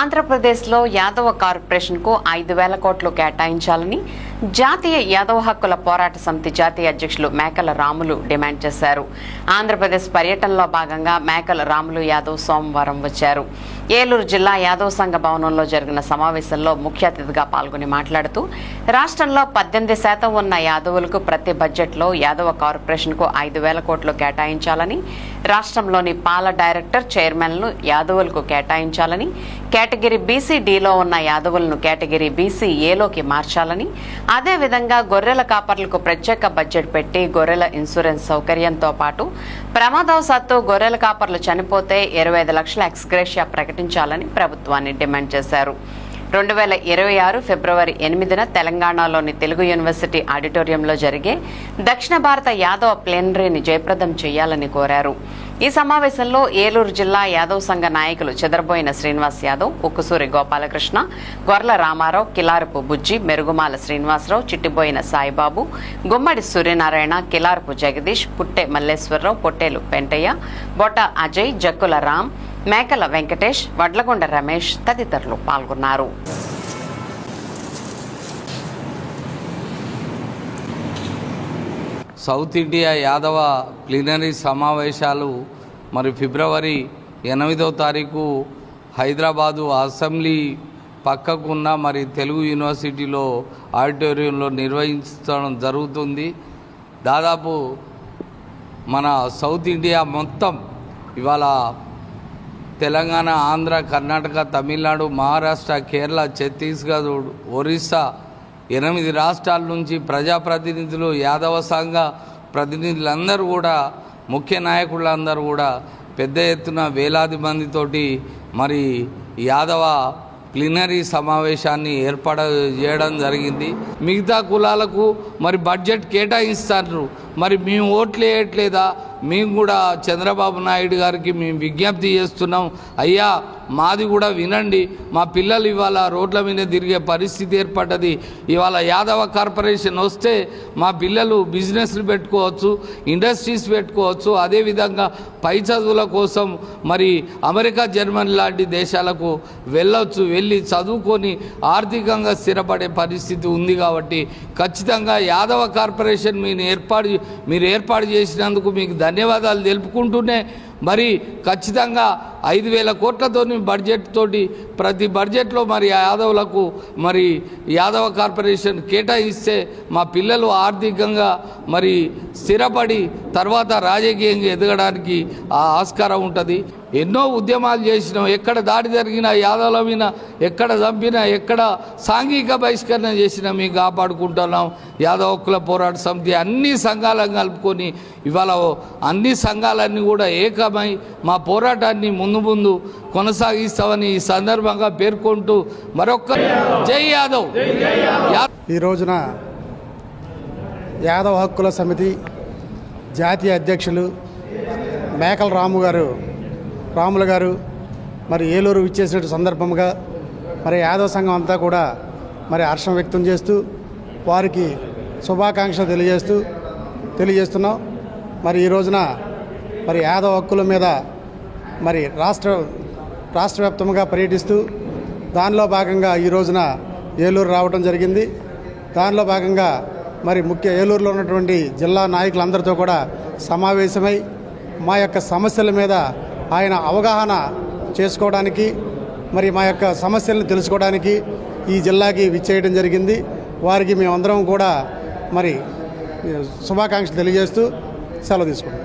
ఆంధ్రప్రదేశ్లో యాదవ కార్పొరేషన్కు ఐదు వేల కోట్లు కేటాయించాలని జాతీయ యాదవ హక్కుల పోరాట సమితి జాతీయ అధ్యక్షులు మేకల రాములు డిమాండ్ చేశారు. ఆంధ్రప్రదేశ్ పర్యటనలో భాగంగా మేకల రాములు యాదవ్ సోమవారం వచ్చారు. ఏలూరు జిల్లా యాదవ్ సంఘ భవనంలో జరిగిన సమావేశంలో ముఖ్య అతిథిగా పాల్గొని మాట్లాడుతూ రాష్ట్రంలో పద్దెనిమిది శాతం ఉన్న యాదవులకు ప్రతి బడ్జెట్లో యాదవ కార్పొరేషన్కు ఐదు వేల కోట్లు కేటాయించాలని రాష్ట్రంలోని పాల డైరెక్టర్ చైర్మన్లు యాదవులకు కేటాయించాలని కేటగిరీ బీసీ డీలో ఉన్న యాదవులను కేటగిరీ బీసీ ఏలోకి మార్చాలని అదేవిధంగా గొర్రెల కాపర్లకు ప్రత్యేక బడ్జెట్ పెట్టి గొర్రెల ఇన్సూరెన్స్ సౌకర్యంతో పాటు ప్రమాదవశాత్తు గొర్రెల కాపర్లు చనిపోతే ఇరవై ఐదు లక్షల ఎక్స్గ్రేషియా ప్రకటించాలని ప్రభుత్వాన్ని డిమాండ్ చేశారు. రెండు వేల ఇరవై ఆరు ఫిబ్రవరి ఎనిమిదిన తెలంగాణలోని తెలుగు యూనివర్సిటీ ఆడిటోరియంలో జరిగే దక్షిణ భారత యాదవ ప్లేనరీని జయప్రదం చేయాలని కోరారు. ఈ సమావేశంలో ఏలూరు జిల్లా యాదవ్ సంఘ నాయకులు చెదరబోయిన శ్రీనివాస్ యాదవ్ ఉక్కుసూరి గోపాలకృష్ణ గొర్ల రామారావు కిలారపు బుజ్జి మెరుగుమాల శ్రీనివాసరావు చిట్టిబోయిన సాయిబాబు గుమ్మడి సూర్యనారాయణ కిలారపు జగదీష్ పుట్టె మల్లేశ్వరరావు పొట్టేలు పెంటయ్య బొట అజయ్ జక్కుల రామ్ మేకల వెంకటేష్ వడ్లగొండ రమేష్ తదితరులు పాల్గొన్నారు. సౌత్ ఇండియా యాదవ ప్లీనరీ సమావేశాలు మరి ఫిబ్రవరి ఎనిమిదవ తారీఖు హైదరాబాదు అసెంబ్లీ పక్కకున్న మరి తెలుగు యూనివర్సిటీలో ఆడిటోరియంలో నిర్వహించడం జరుగుతుంది. దాదాపు మన సౌత్ ఇండియా మొత్తం ఇవాళ తెలంగాణ ఆంధ్ర కర్ణాటక తమిళనాడు మహారాష్ట్ర కేరళ ఛత్తీస్గఢ్ ఒరిస్సా ఎనిమిది రాష్ట్రాల నుంచి ప్రజాప్రతినిధులు యాదవ సంఘ ప్రతినిధులందరూ కూడా ముఖ్య నాయకులందరూ కూడా పెద్ద ఎత్తున వేలాది మందితోటి మరి యాదవ ప్లీనరీ సమావేశాన్ని ఏర్పాటు చేయడం జరిగింది. మిగతా కులాలకు మరి బడ్జెట్ కేటాయిస్తారు. మరి మేము ఓట్లు వేయట్లేదా? మేము కూడా చంద్రబాబు నాయుడు గారికి మేము విజ్ఞప్తి చేస్తున్నాం. అయ్యా మాది కూడా వినండి. మా పిల్లలు ఇవాళ రోడ్ల మీద తిరిగే పరిస్థితి ఏర్పడ్డది. ఇవాళ యాదవ కార్పొరేషన్ వస్తే మా పిల్లలు బిజినెస్లు పెట్టుకోవచ్చు ఇండస్ట్రీస్ పెట్టుకోవచ్చు. అదేవిధంగా పై చదువుల కోసం మరి అమెరికా జర్మనీ లాంటి దేశాలకు వెళ్ళొచ్చు వెళ్ళి చదువుకొని ఆర్థికంగా స్థిరపడే పరిస్థితి ఉంది కాబట్టి ఖచ్చితంగా యాదవ కార్పొరేషన్ మీరు ఏర్పాటు మీరు ఏర్పాటు చేసినందుకు మీకు ధన్యవాదాలు తెలుపుకుంటూనే మరి ఖచ్చితంగా ఐదు వేల కోట్లతోని బడ్జెట్ తోటి ప్రతి బడ్జెట్లో మరి ఆ యాదవులకు మరి యాదవ కార్పొరేషన్ కేటాయిస్తే మా పిల్లలు ఆర్థికంగా మరి స్థిరపడి తర్వాత రాజకీయంగా ఎదగడానికి ఆ ఆస్కారం ఉంటుంది. ఎన్నో ఉద్యమాలు చేసినాం. ఎక్కడ దాడి జరిగినా యాదవుల మీద ఎక్కడ చంపినా ఎక్కడ సాంఘిక బహిష్కరణ చేసినా మేము కాపాడుకుంటున్నాం. యాదవ హక్కుల పోరాట సమితి అన్ని సంఘాలను కలుపుకొని ఇవాళ అన్ని సంఘాలన్నీ కూడా ఏక ఏకమై మా పోరాటాన్ని ముందు ముందు కొనసాగిస్తామని ఈ సందర్భంగా పేర్కొంటూ మరొక్క జై యాదవ్. యా- ఈ రోజున యాదవ హక్కుల సమితి జాతీయ అధ్యక్షులు మేకల రాము గారు రాములు గారు మరి ఏలూరు విచ్చేసిన సందర్భంగా మరి యాదవ సంఘం అంతా కూడా మరి హర్షం వ్యక్తం చేస్తూ వారికి శుభాకాంక్షలు తెలియజేస్తూ తెలియజేస్తున్నాం. మరి ఈ రోజున మరి యాదవ హక్కుల మీద మరి రాష్ట్ర రాష్ట్ర వ్యాప్తంగా పర్యటిస్తూ దానిలో భాగంగా ఈ రోజున ఏలూరు రావడం జరిగింది. దానిలో భాగంగా మరి ముఖ్య ఏలూరులో ఉన్నటువంటి జిల్లా నాయకులందరితో కూడా సమావేశమై మా యొక్క సమస్యల మీద ఆయన అవగాహన చేసుకోవడానికి మరి మా యొక్క సమస్యలను తెలుసుకోవడానికి ఈ జిల్లాకి విచ్చేయడం జరిగింది. వారికి మేమందరం కూడా మరి శుభాకాంక్షలు తెలియజేస్తూ సెలవు తీసుకుంటాం